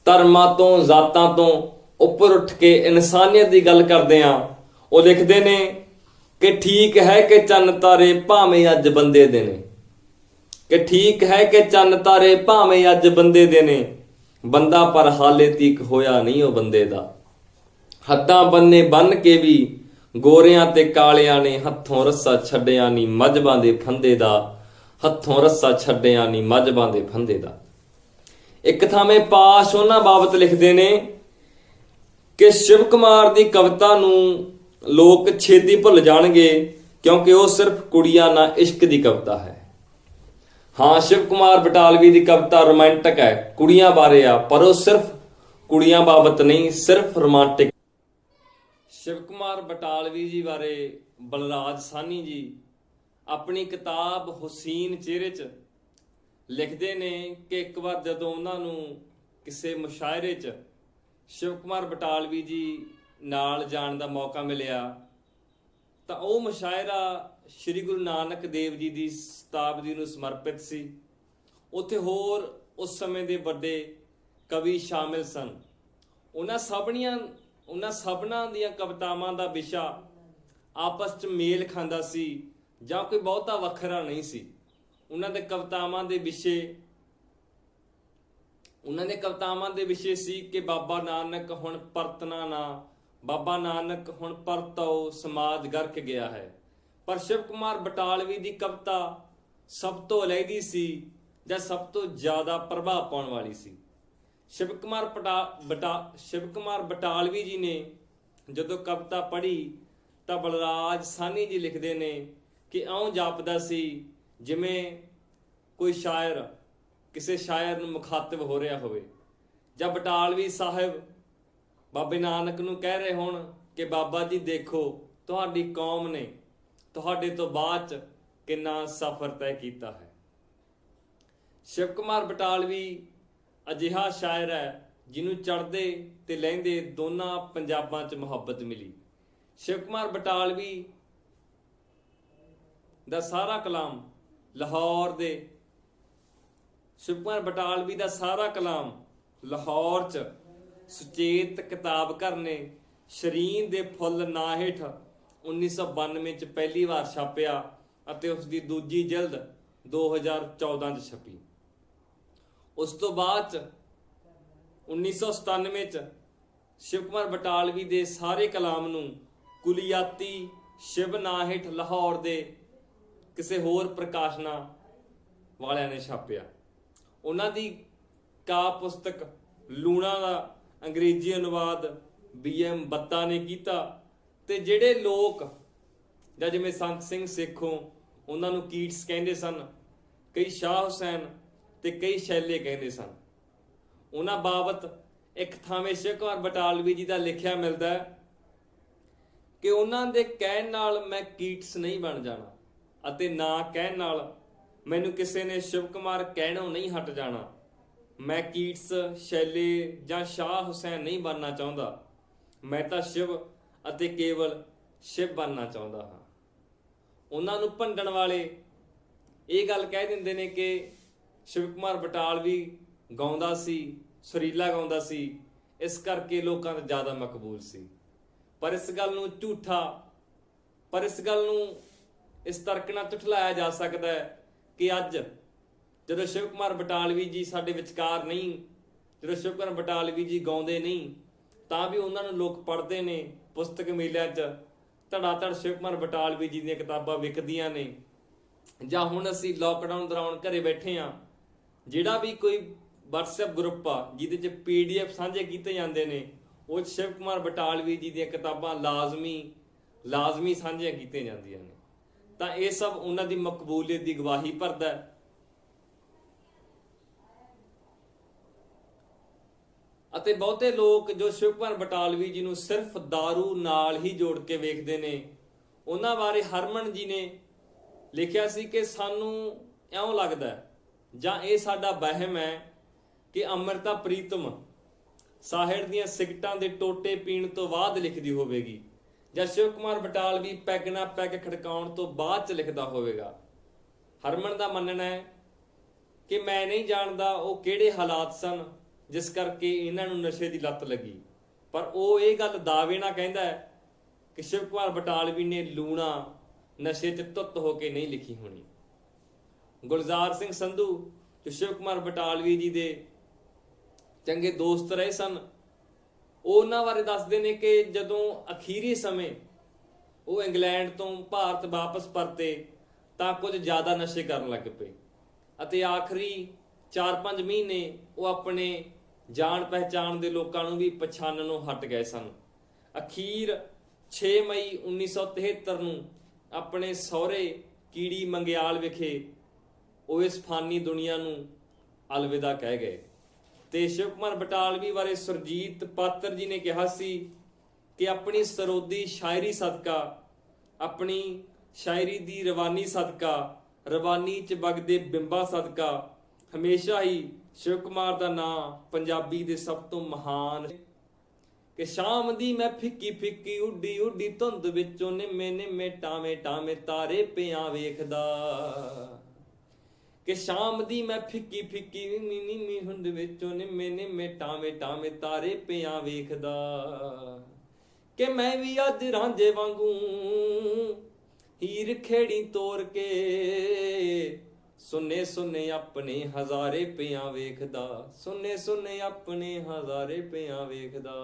ਧਰਮਾਂ ਤੋਂ, ਜ਼ਾਤਾਂ ਤੋਂ ਉੱਪਰ ਉੱਠ ਕੇ ਇਨਸਾਨੀਅਤ ਦੀ ਗੱਲ ਕਰਦੇ ਆ ਉਹ ਲਿਖਦੇ ਨੇ ਕਿ ਠੀਕ ਹੈ ਕਿ ਚੰਨ ਤਾਰੇ ਭਾਵੇਂ ਅੱਜ ਬੰਦੇ ਦੇ ਨੇ। ਕਿ ਠੀਕ ਹੈ ਕਿ ਚੰਨ ਤਾਰੇ ਭਾਵੇਂ ਅੱਜ ਬੰਦੇ ਦੇ ਨੇ। ਬੰਦਾ ਪਰ ਹਾਲੇ ਤੀਕ ਹੋਇਆ ਨਹੀਂ ਉਹ ਬੰਦੇ ਦਾ। ਹੱਦਾਂ ਬੰਨੇ ਬੰਨ ਕੇ ਵੀ ਗੋਰਿਆਂ ਤੇ ਕਾਲਿਆਂ ਨੇ ਹੱਥੋਂ ਰੱਸਾ ਛੱਡਿਆ ਨਹੀਂ ਮਜਬਾਂ ਦੇ ਫੰਦੇ ਦਾ, ਹੱਥੋਂ ਰੱਸਾ ਛੱਡਿਆ ਨਹੀਂ ਮਜਬਾਂ ਦੇ ਫੰਦੇ ਦਾ। ਇੱਕ ਥਾਵੇਂ ਪਾਸ਼ ਉਹਨਾਂ ਬਾਬਤ ਲਿਖਦੇ ਨੇ ਕਿ ਸ਼ਿਵ ਕੁਮਾਰ ਦੀ ਕਵਿਤਾ ਨੂੰ ਲੋਕ ਛੇਤੀ ਭੁੱਲ ਜਾਣਗੇ ਕਿਉਂਕਿ ਉਹ ਸਿਰਫ ਕੁੜੀਆਂ ਨਾਲ ਇਸ਼ਕ ਦੀ ਕਵਿਤਾ ਹੈ। ਹਾਂ, ਸ਼ਿਵ ਕੁਮਾਰ ਬਟਾਲਵੀ ਦੀ ਕਵਿਤਾ ਰੋਮਾਂਟਿਕ ਹੈ, ਕੁੜੀਆਂ ਬਾਰੇ ਆ, ਪਰ ਉਹ ਸਿਰਫ ਕੁੜੀਆਂ ਬਾਬਤ ਨਹੀਂ, ਸਿਰਫ ਰੋਮਾਂਟਿਕ ਸ਼ਿਵ ਕੁਮਾਰ ਬਟਾਲਵੀ ਜੀ ਬਾਰੇ ਬਲਰਾਜ ਸਾਨੀ ਜੀ ਆਪਣੀ ਕਿਤਾਬ ਹੁਸੀਨ ਚਿਹਰੇ 'ਚ ਲਿਖਦੇ ਨੇ ਕਿ ਇੱਕ ਵਾਰ ਜਦੋਂ ਉਹਨਾਂ ਨੂੰ ਕਿਸੇ ਮੁਸ਼ਾਇਰੇ 'ਚ ਸ਼ਿਵ ਕੁਮਾਰ ਬਟਾਲਵੀ ਜੀ ਨਾਲ ਜਾਣ ਦਾ ਮੌਕਾ ਮਿਲਿਆ, ਤਾਂ ਉਹ ਮੁਸ਼ਾਇਰਾ ਸ੍ਰੀ ਗੁਰੂ ਨਾਨਕ ਦੇਵ ਜੀ ਦੀ ਸ਼ਤਾਬਦੀ ਨੂੰ ਸਮਰਪਿਤ ਸੀ। ਉੱਥੇ ਹੋਰ ਉਸ ਸਮੇਂ ਦੇ ਵੱਡੇ ਕਵੀ ਸ਼ਾਮਿਲ ਸਨ। ਉਹਨਾਂ ਸਭਨੀਆਂ ਉਹਨਾਂ ਸਭਨਾਂ ਦੀਆਂ ਕਵਿਤਾਵਾਂ ਦਾ ਵਿਸ਼ਾ ਆਪਸ 'ਚ ਮੇਲ ਖਾਂਦਾ ਸੀ ਜਾਂ ਕੋਈ ਬਹੁਤਾ ਵੱਖਰਾ ਨਹੀਂ ਸੀ। ਉਹਨਾਂ ਦੇ ਕਵਿਤਾਵਾਂ ਦੇ ਵਿਸ਼ੇ, ਉਹਨਾਂ ਦੇ ਕਵਿਤਾਵਾਂ ਦੇ ਵਿਸ਼ੇ ਸੀ ਕਿ ਬਾਬਾ ਨਾਨਕ ਹੁਣ ਪਰਤਨਾ ਨਾ, ਬਾਬਾ ਨਾਨਕ ਹੁਣ ਪਰਤੋ ਸਮਾਜ ਗਰਕ ਗਿਆ ਹੈ। ਪਰ ਸ਼ਿਵ ਕੁਮਾਰ ਬਟਾਲਵੀ ਦੀ ਕਵਿਤਾ ਸਭ ਤੋਂ ਅਲੱਗੀ ਸੀ ਜਾਂ ਸਭ ਤੋਂ ਜ਼ਿਆਦਾ ਪ੍ਰਭਾਵ ਪਾਉਣ ਵਾਲੀ ਸੀ। ਸ਼ਿਵ ਕੁਮਾਰ ਪਟਾ, ਬਟਾ ਸ਼ਿਵ ਕੁਮਾਰ ਬਟਾਲਵੀ ਜੀ ਨੇ ਜਦੋਂ ਕਵਿਤਾ ਪੜ੍ਹੀ ਤਾਂ ਬਲਰਾਜ ਸਾਨੀ ਜੀ ਲਿਖਦੇ ਨੇ ਕਿ ਆਉਂ ਜਾਪਦਾ ਸੀ, ਜਿਵੇਂ ਕੋਈ ਸ਼ਾਇਰ ਕਿਸੇ ਸ਼ਾਇਰ ਨੂੰ ਮੁਖਾਤਬ ਹੋ ਰਿਹਾ ਹੋਵੇ। ਜਾਂ ਬਟਾਲਵੀ ਸਾਹਿਬ ਬਾਬੇ ਨਾਨਕ ਨੂੰ ਕਹਿ ਰਹੇ ਹੋਣ ਕਿ ਬਾਬਾ ਜੀ ਦੇਖੋ, ਤੁਹਾਡੀ ਕੌਮ ਨੇ ਤੁਹਾਡੇ ਤੋਂ ਬਾਅਦ ਚ ਕਿੰਨਾ ਸਫ਼ਰ ਤੈਅ ਕੀਤਾ ਹੈ। ਸ਼ਿਵ ਕੁਮਾਰ ਬਟਾਲਵੀ ਅਜਿਹਾ ਸ਼ਾਇਰ ਹੈ ਜਿਹਨੂੰ ਚੜ੍ਹਦੇ ਤੇ ਲਹਿੰਦੇ ਦੋਨਾਂ ਪੰਜਾਬਾਂ 'ਚ ਮੁਹੱਬਤ ਮਿਲੀ। ਸ਼ਿਵ ਕੁਮਾਰ ਬਟਾਲਵੀ ਦਾ ਸਾਰਾ ਕਲਾਮ ਲਾਹੌਰ ਦੇ ਸ਼ਿਵ ਕੁਮਾਰ ਬਟਾਲਵੀ ਦਾ ਸਾਰਾ ਕਲਾਮ ਲਾਹੌਰ 'ਚ ਸੁਚੇਤ ਕਿਤਾਬ ਘਰ ਨੇ ਸ਼ਰੀਨ ਦੇ ਫੁੱਲ ਨਾ ਹੇਠ 1992 ਚ ਪਹਿਲੀ ਵਾਰ ਛਾਪਿਆ ਅਤੇ ਉਸ ਦੀ ਦੂਜੀ ਜਲਦ 2014 ਚ ਛਪੀ। ਉਸ ਤੋਂ ਬਾਅਦ ਚ 1997 ਚ, ਸ਼ਿਵ ਕੁਮਾਰ ਬਟਾਲਵੀ ਦੇ ਸਾਰੇ ਕਲਾਮ ਨੂੰ ਕੁਲੀਆਤੀ ਸ਼ਿਵ ਨਾ ਲਾਹੌਰ ਦੇ ਕਿਸੇ ਹੋਰ ਪ੍ਰਕਾਸ਼ਨਾ ਵਾਲਿਆਂ ਨੇ ਛਾਪਿਆ। ਉਹਨਾਂ ਦੀ ਕਾ ਪੁਸਤਕ ਲੂਣਾ ਦਾ ਅੰਗਰੇਜ਼ੀ ਅਨੁਵਾਦ ਬੀਐਮ ਬੱਤਾ ਨੇ ਕੀਤਾ ਤੇ ਜਿਹੜੇ ਲੋਕ ਜਾਂ ਜਿਵੇਂ ਸੰਤ ਸਿੰਘ ਸੇਖੋਂ ਉਹਨਾਂ ਨੂੰ ਕੀਟਸ ਕਹਿੰਦੇ ਸਨ, ਕਈ ਸ਼ਾਹ ਹੁਸੈਨ ਤੇ ਕਈ ਸ਼ੈਲੇ ਕਹਿੰਦੇ ਸਨ। ਉਹਨਾਂ ਬਾਬਤ ਇੱਕ ਥਾਵੇਂ ਸ਼ੇਖਵਾਰ ਬਟਾਲਵੀ ਜੀ ਦਾ ਲਿਖਿਆ ਮਿਲਦਾ ਹੈ ਕਿ ਉਹਨਾਂ ਦੇ ਕਹਿਣ ਨਾਲ ਮੈਂ ਕੀਟਸ ਨਹੀਂ ਬਣ ਜਾਣਾ ਅਤੇ ਨਾ ਕਹਿਣ ਨਾਲ ਮੈਨੂੰ ਕਿਸੇ ਨੇ ਸ਼ਿਵ ਕੁਮਾਰ ਕਹਿਣੋਂ ਨਹੀਂ ਹਟ ਜਾਣਾ। ਮੈਂ ਕੀਟਸ, ਸ਼ੈਲੇ ਜਾਂ ਸ਼ਾਹ ਹੁਸੈਨ ਨਹੀਂ ਬਣਨਾ ਚਾਹੁੰਦਾ। ਮੈਂ ਤਾਂ ਸ਼ਿਵ ਅਤੇ ਕੇਵਲ ਸ਼ਿਵ ਬਣਨਾ ਚਾਹੁੰਦਾ ਹਾਂ। ਉਹਨਾਂ ਨੂੰ ਭੰਡਣ ਵਾਲੇ ਇਹ ਗੱਲ ਕਹਿ ਦਿੰਦੇ ਨੇ ਕਿ ਸ਼ਿਵ ਕੁਮਾਰ ਬਟਾਲਵੀ ਗਾਉਂਦਾ ਸੀ, ਸੁਰੀਲਾ ਗਾਉਂਦਾ ਸੀ, ਇਸ ਕਰਕੇ ਲੋਕਾਂ ਦਾ ਜ਼ਿਆਦਾ ਮਕਬੂਲ ਸੀ। ਪਰ ਇਸ ਗੱਲ ਨੂੰ ਝੂਠਾ, ਪਰ ਇਸ ਗੱਲ ਨੂੰ ਇਸ ਤਰਕ ਨਾਲ ਝੁਠਲਾਇਆ ਜਾ ਸਕਦਾ ਹੈ ਕਿ ਅੱਜ ਜਦੋਂ ਸ਼ਿਵ ਕੁਮਾਰ ਬਟਾਲਵੀ ਜੀ ਸਾਡੇ ਵਿਚਕਾਰ ਨਹੀਂ, ਜਦੋਂ ਸ਼ਿਵ ਕੁਮਾਰ ਬਟਾਲਵੀ ਜੀ ਗਾਉਂਦੇ ਨਹੀਂ, ਤਾਂ ਵੀ ਉਹਨਾਂ ਨੂੰ ਲੋਕ ਪੜ੍ਹਦੇ ਨੇ ਪੁਸਤਕ ਮੇਲਿਆਂ 'ਚ ਧੜਾ ਧੜ ਸ਼ਿਵ ਕੁਮਾਰ ਬਟਾਲਵੀ ਜੀ ਦੀਆਂ ਕਿਤਾਬਾਂ ਵਿਕਦੀਆਂ ਨੇ। ਜਾਂ ਹੁਣ ਅਸੀਂ ਲੋਕਡਾਊਨ ਦੌਰਾਨ ਘਰੇ ਬੈਠੇ ਆ ਜਿਹੜਾ ਵੀ ਕੋਈ ਵਟਸਐਪ ਗਰੁੱਪ ਆ, ਜਿਹਦੇ 'ਚ PDF ਸਾਂਝੇ ਕੀਤੇ ਜਾਂਦੇ ਨੇ, ਉਹ ਸ਼ਿਵ ਕੁਮਾਰ ਬਟਾਲਵੀ ਜੀ ਦੀਆਂ ਕਿਤਾਬਾਂ ਲਾਜ਼ਮੀ ਲਾਜ਼ਮੀ ਸਾਂਝੀਆਂ ਕੀਤੀਆਂ ਜਾਂਦੀਆਂ ਨੇ। ਤਾਂ ਇਹ ਸਭ ਉਹਨਾਂ ਦੀ ਮਕਬੂਲੀਅਤ ਦੀ ਗਵਾਹੀ ਭਰਦਾ ਹੈ। ਅਤੇ ਬਹੁਤੇ ਲੋਕ ਜੋ ਸ਼ਿਵਕੁਮਾਰ ਬਟਾਲਵੀ ਜੀ ਨੂੰ ਸਿਰਫ दारू ਨਾਲ ਹੀ ਜੋੜ ਕੇ ਵੇਖਦੇ ਨੇ, ਉਹਨਾਂ ਬਾਰੇ ਹਰਮਨ ਜੀ ਨੇ ਲਿਖਿਆ ਸੀ ਕਿ ਸਾਨੂੰ ਐਉਂ ਲੱਗਦਾ ਹੈ ਜਾਂ ਇਹ ਸਾਡਾ ਵਹਿਮ ਹੈ ਕਿ ਅੰਮ੍ਰਿਤਾ ਪ੍ਰੀਤਮ ਸਾਹਿਰ ਦੀਆਂ ਸਿਗਟਾਂ ਦੇ ਟੋਟੇ ਪੀਣ ਤੋਂ ਬਾਅਦ ਲਿਖਦੀ ਹੋਵੇਗੀ ਜਾਂ ਸ਼ਿਵ ਕੁਮਾਰ ਬਟਾਲਵੀ ਪੈਗ ਨਾ ਪੈਗ ਖੜਕਾਉਣ ਤੋਂ ਬਾਅਦ ਚ ਲਿਖਦਾ ਹੋਵੇਗਾ। ਹਰਮਨ ਦਾ ਮੰਨਣਾ ਹੈ ਕਿ ਮੈਂ ਨਹੀਂ ਜਾਣਦਾ ਉਹ ਕਿਹੜੇ ਹਾਲਾਤ ਸਨ ਜਿਸ ਕਰਕੇ ਇਹਨਾਂ ਨੂੰ ਨਸ਼ੇ ਦੀ ਲੱਤ ਲੱਗੀ। ਪਰ ਉਹ ਇਹ ਗੱਲ ਦਾਅਵੇ ਨਾਲ ਕਹਿੰਦਾ ਹੈ ਕਿ ਸ਼ਿਵ ਕੁਮਾਰ ਬਟਾਲਵੀ ਨੇ ਲੂਣਾ ਨਸ਼ੇ 'ਚ ਤੁੱਤ ਹੋ ਕੇ ਨਹੀਂ ਲਿਖੀ ਹੋਣੀ। ਗੁਲਜ਼ਾਰ ਸਿੰਘ ਸੰਧੂ ਜੋ ਸ਼ਿਵ ਕੁਮਾਰ ਬਟਾਲਵੀ ਜੀ ਦੇ ਚੰਗੇ ਦੋਸਤ ਰਹੇ ਸਨ। ਉਹਨਾਂ ਬਾਰੇ ਦੱਸਦੇ ਨੇ ਕਿ ਜਦੋਂ ਅਖੀਰੀ ਸਮੇਂ ਉਹ ਇੰਗਲੈਂਡ ਤੋਂ ਭਾਰਤ ਵਾਪਸ ਪਰਤੇ ਤਾਂ ਕੁਝ ਜ਼ਿਆਦਾ ਨਸ਼ੇ ਕਰਨ ਲੱਗ ਪਏ ਅਤੇ ਆਖਰੀ 4-5 ਮਹੀਨੇ ਉਹ ਆਪਣੇ ਜਾਣ ਪਹਿਚਾਣ ਦੇ ਲੋਕਾਂ ਨੂੰ ਵੀ ਪਛਾਣਨੋਂ ਹਟ ਗਏ ਸਨ। ਅਖੀਰ 6 ਮਈ 1973 ਨੂੰ ਆਪਣੇ ਸਹੁਰੇ ਕੀੜੀ ਮੰਗਿਆਲ ਵਿਖੇ ਉਹ ਇਸ ਫਾਨੀ ਦੁਨੀਆ ਨੂੰ ਅਲਵਿਦਾ ਕਹਿ ਗਏ। ਤੇ ਸ਼ਿਵ ਕੁਮਾਰ ਬਟਾਲਵੀ ਬਾਰੇ ਸੁਰਜੀਤ ਪਾਤਰ ਜੀ ਨੇ ਕਿਹਾ ਸੀ ਕਿ ਆਪਣੀ ਸਰੋਦੀ ਸ਼ਾਇਰੀ ਸਦਕਾ, ਆਪਣੀ ਸ਼ਾਇਰੀ ਦੀ ਰਵਾਨੀ ਸਦਕਾ, ਰਵਾਨੀ ਚ ਵਗਦੇ ਬਿੰਬਾ ਸਦਕਾ, ਹਮੇਸ਼ਾ ਹੀ ਸ਼ਿਵ ਕੁਮਾਰ ਦਾ ਨਾਂ ਪੰਜਾਬੀ ਦੇ ਸਭ ਤੋਂ ਮਹਾਨ ਕਿ ਸ਼ਾਮ ਦੀ ਮੈਂ ਫਿੱਕੀ ਫਿੱਕੀ ਉੱਡੀ ਉੱਡੀ ਧੁੰਦ ਵਿੱਚੋਂ ਨਿੰਮੇ ਨਿੰਮੇ ਟਾਵੇਂ ਟਾਵੇਂ ਤਾਰੇ ਪਿਆਂ ਵੇਖਦਾ। ਕਿ ਸ਼ਾਮ ਦੀ ਮੈਂ ਫਿੱਕੀ ਫਿੱਕੀ ਨੀ ਨੀ ਹੁੰਦ ਵਿੱਚੋਂ ਨਿੰਮੇ ਨਿੰਮੇ ਟਾਵੇਂ ਟਾਵੇਂ ਤਾਰੇ ਪਿਆਂ ਵੇਖਦਾ। ਕਿ ਮੈਂ ਵੀ ਅੱਜ ਰਾਂਝੇ ਵਾਂਗੂ ਹੀਰ ਖੇੜੀ ਤੋਰ ਕੇ ਸੁਨੇ ਸੁਨੇ ਆਪਣੇ ਹਜ਼ਾਰੇ ਪਿਆ ਵੇਖਦਾ, ਸੁਨੇ ਸੁਨੇ ਆਪਣੇ ਹਜ਼ਾਰੇ ਪਿਆ ਵੇਖਦਾ।